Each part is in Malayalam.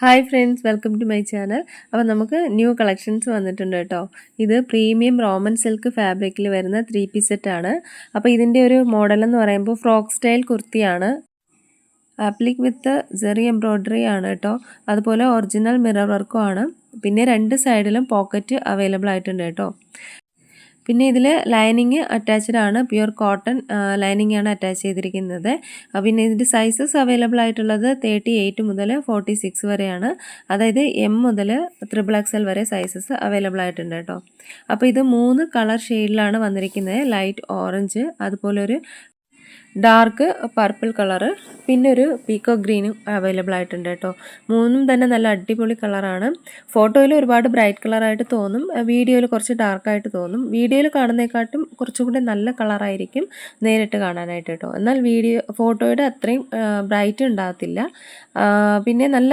Hi friends welcome to my channel അപ്പോൾ നമുക്ക് ന്യൂ കളക്ഷൻസ് വന്നിട്ടുണ്ട് കേട്ടോ. ഇത് പ്രീമിയം റോമൻ സിൽക്ക് ഫാബ്രിക്കിൽ വരുന്ന ത്രീ പീസ് സെറ്റാണ് അപ്പോൾ ഇതിന്റെ ഒരു മോഡൽ എന്ന് പറയുമ്പോൾ ഫ്രോക്ക് സ്റ്റൈൽ കുർത്തിയാണ്. ആപ്ലിക് വിത്ത് ജെറി എംബ്രോയ്ഡറി ആണ് കേട്ടോ. അതുപോലെ ഒറിജിനൽ മിറർ വർക്കും ആണ്. പിന്നെ രണ്ട് സൈഡിലും പോക്കറ്റ് അവൈലബിൾ ആയിട്ടുണ്ട് കേട്ടോ. പിന്നെ ഇതിൽ ലൈനിങ് അറ്റാച്ച്ഡ് ആണ്. പ്യുർ കോട്ടൺ ലൈനിങ് ആണ് അറ്റാച്ച് ചെയ്തിരിക്കുന്നത്. പിന്നെ ഇതിന്റെ സൈസസ് അവൈലബിൾ ആയിട്ടുള്ളത് തേർട്ടി എയ്റ്റ് മുതൽ ഫോർട്ടി സിക്സ് വരെയാണ്. അതായത് എം മുതൽ ത്രിബിൾ എക്സൽ വരെ സൈസസ് അവൈലബിൾ ആയിട്ടുണ്ട് കേട്ടോ. അപ്പോൾ ഇത് മൂന്ന് കളർ ഷെയ്ഡിലാണ് വന്നിരിക്കുന്നത്. ലൈറ്റ് ഓറഞ്ച് അതുപോലെ ഒരു ഡാർക്ക് പർപ്പിൾ കളറ് പിന്നെ ഒരു പീക്കോ ഗ്രീനും അവൈലബിൾ ആയിട്ടുണ്ട് കേട്ടോ. മൂന്നും തന്നെ നല്ല അടിപൊളി കളറാണ് ഫോട്ടോയിൽ ഒരുപാട് ബ്രൈറ്റ് കളറായിട്ട് തോന്നും. വീഡിയോയിൽ കുറച്ച് ഡാർക്കായിട്ട് തോന്നും. വീഡിയോയിൽ കാണുന്നതിനെക്കാട്ടും കുറച്ചുകൂടി നല്ല കളറായിരിക്കും നേരിട്ട് കാണാനായിട്ട് കേട്ടോ. എന്നാൽ വീഡിയോ ഫോട്ടോയുടെ അത്രയും ബ്രൈറ്റ് ഉണ്ടാകത്തില്ല. പിന്നെ നല്ല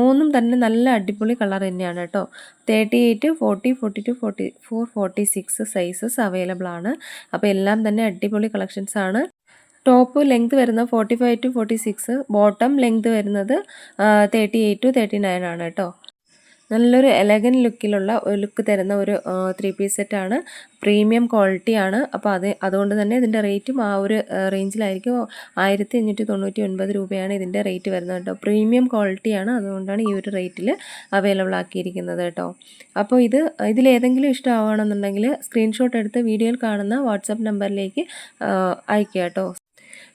മൂന്നും തന്നെ നല്ല അടിപൊളി കളർ തന്നെയാണ് കേട്ടോ. Thirty eight forty forty two forty four forty six sizes available ആണ്. അപ്പോൾ എല്ലാം തന്നെ അടിപൊളി കളക്ഷൻസ് ആണ്. ടോപ്പ് ലെങ്ത് വരുന്നത് forty five to forty six bottom length വരുന്നത് thirty eight to thirty nine ആണ് കേട്ടോ. നല്ലൊരു എലഗൻ ലുക്കിലുള്ള ലുക്ക് തരുന്ന ഒരു ത്രീ പീസ് സെറ്റാണ് പ്രീമിയം ക്വാളിറ്റിയാണ് അപ്പോൾ അത് അതുകൊണ്ട് തന്നെ ഇതിന്റെ റേറ്റും ആ ഒരു റേഞ്ചിലായിരിക്കും. ആയിരത്തി അഞ്ഞൂറ്റി തൊണ്ണൂറ്റി ഒൻപത് രൂപയാണ് ഇതിന്റെ റേറ്റ് വരുന്നത് കേട്ടോ. പ്രീമിയം ക്വാളിറ്റിയാണ് അതുകൊണ്ടാണ് ഈ ഒരു റേറ്റിൽ അവൈലബിൾ ആക്കിയിരിക്കുന്നത് കേട്ടോ. അപ്പോൾ ഇത് ഇതിലേതെങ്കിലും ഇഷ്ടമാവണമെന്നുണ്ടെങ്കിൽ സ്ക്രീൻഷോട്ട് എടുത്ത് വീഡിയോയിൽ കാണുന്ന വാട്സപ്പ് നമ്പറിലേക്ക് അയക്കുക കേട്ടോ.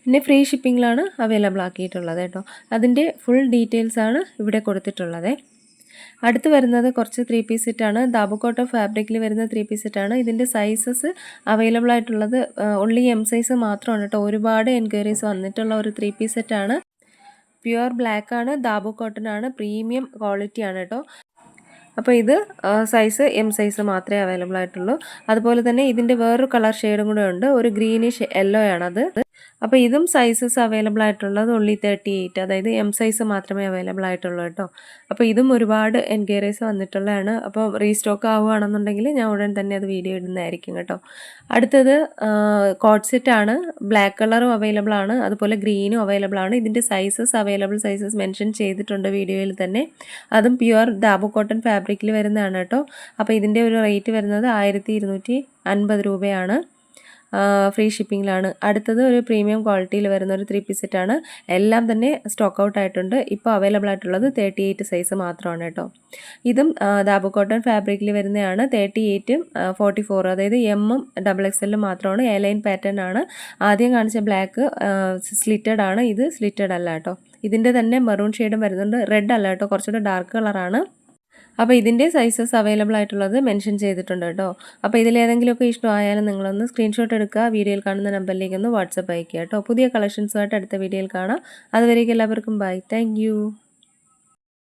പിന്നെ ഫ്രീ ഷിപ്പിങ്ങിലാണ് അവൈലബിൾ ആക്കിയിട്ടുള്ളത് കേട്ടോ. അതിന്റെ ഫുൾ ഡീറ്റെയിൽസാണ് ഇവിടെ കൊടുത്തിട്ടുള്ളത്. അടുത്ത് വരുന്നത് കുറച്ച് ത്രീ പീസ് സെറ്റാണ് ദാബുക്കോട്ട ഫാബ്രിക്കിൽ വരുന്ന ത്രീ പീസ് സെറ്റാണ് ഇതിന്റെ സൈസസ് അവൈലബിൾ ആയിട്ടുള്ളത് ഒള്ളി എം സൈസ് മാത്രമാണ് കേട്ടോ. ഒരുപാട് എൻക്വയറീസ് വന്നിട്ടുള്ള ഒരു ത്രീ പീസ് സെറ്റാണ് പ്യുവർ ബ്ലാക്ക് ആണ് ദാബു കോട്ടൺ ആണ് പ്രീമിയം ക്വാളിറ്റി ആണ് കേട്ടോ. അപ്പോൾ ഇത് സൈസ് എം സൈസ് മാത്രമേ അവൈലബിൾ ആയിട്ടുള്ളൂ. അതുപോലെ തന്നെ ഇതിന്റെ വേറൊരു കളർ ഷെയ്ഡും കൂടെ ഉണ്ട്. ഒരു ഗ്രീനിഷ് യെല്ലോ ആണത്. അപ്പോൾ ഇതും സൈസസ് അവൈലബിൾ ആയിട്ടുള്ളത് ഒള്ളി തേർട്ടി എയ്റ്റ് അതായത് എം സൈസ് മാത്രമേ അവൈലബിൾ ആയിട്ടുള്ളൂ കേട്ടോ. അപ്പോൾ ഇതും ഒരുപാട് എൻക്വയറീസ് വന്നിട്ടുള്ളതാണ്. അപ്പോൾ റീസ്റ്റോക്ക് ആവുകയാണെന്നുണ്ടെങ്കിൽ ഞാൻ ഉടൻ തന്നെ അത് വീഡിയോ ഇടുന്നതായിരിക്കും കേട്ടോ. അടുത്തത് കോഡ്സെറ്റ് സെറ്റ് ആണ്. ബ്ലാക്ക് കളറും അവൈലബിൾ ആണ്. അതുപോലെ ഗ്രീനും അവൈലബിൾ ആണ്. ഇതിന്റെ സൈസസ് അവൈലബിൾ സൈസസ് മെൻഷൻ ചെയ്തിട്ടുണ്ട് വീഡിയോയിൽ തന്നെ. അതും പ്യുവർ ദാബു കോട്ടൺ ഫാബ്രിക്കിൽ വരുന്നതാണ് കേട്ടോ. അപ്പോൾ ഇതിന്റെ ഒരു റേറ്റ് വരുന്നത് ആയിരത്തി ഇരുന്നൂറ്റി അൻപത് രൂപയാണ്. ഫ്രീ ഷിപ്പിങ്ങിലാണ് അടുത്തത് ഒരു പ്രീമിയം ക്വാളിറ്റിയിൽ വരുന്ന ഒരു ത്രീ പീസ് സെറ്റാണ് എല്ലാം തന്നെ സ്റ്റോക്ക് ഔട്ട് ആയിട്ടുണ്ട്. ഇപ്പോൾ അവൈലബിൾ ആയിട്ടുള്ളത് തേർട്ടി എയ്റ്റ് സൈസ് മാത്രമാണ് കേട്ടോ. ഇതും ദാബു കോട്ടൺ ഫാബ്രിക്കിൽ വരുന്നതാണ്. തേർട്ടി എയ്റ്റും ഫോർട്ടി ഫോർ അതായത് എമ്മും ഡബിൾ എക്സ് എല്ലും മാത്രമാണ്. എ ലൈൻ പാറ്റേൺ ആണ്. ആദ്യം കാണിച്ച ബ്ലാക്ക് സ്ലിറ്റഡ് ആണ്. ഇത് സ്ലിറ്റഡ് അല്ല കേട്ടോ. ഇതിന്റെ തന്നെ മെറൂൺ ഷെയ്ഡും വരുന്നുണ്ട്. റെഡ് അല്ല കേട്ടോ. കുറച്ചുകൂടെ ഡാർക്ക് കളറാണ് അപ്പോൾ ഇതിന്റെ സൈസസ് അവൈലബിൾ ആയിട്ടുള്ളത് മെൻഷൻ ചെയ്തിട്ടുണ്ട് കേട്ടോ. അപ്പോൾ ഇതിലേതെങ്കിലുമൊക്കെ ഇഷ്ടമായാലും നിങ്ങളൊന്ന് സ്ക്രീൻഷോട്ട് എടുക്കുക വീഡിയോയിൽ കാണുന്ന നമ്പറിലേക്ക് ഒന്ന് വാട്സപ്പ് അയക്കുക കേട്ടോ. പുതിയ കളക്ഷൻസുമായിട്ട് അടുത്ത വീഡിയോയിൽ കാണാം. അതുവരേക്കും എല്ലാവർക്കും ബൈ താങ്ക്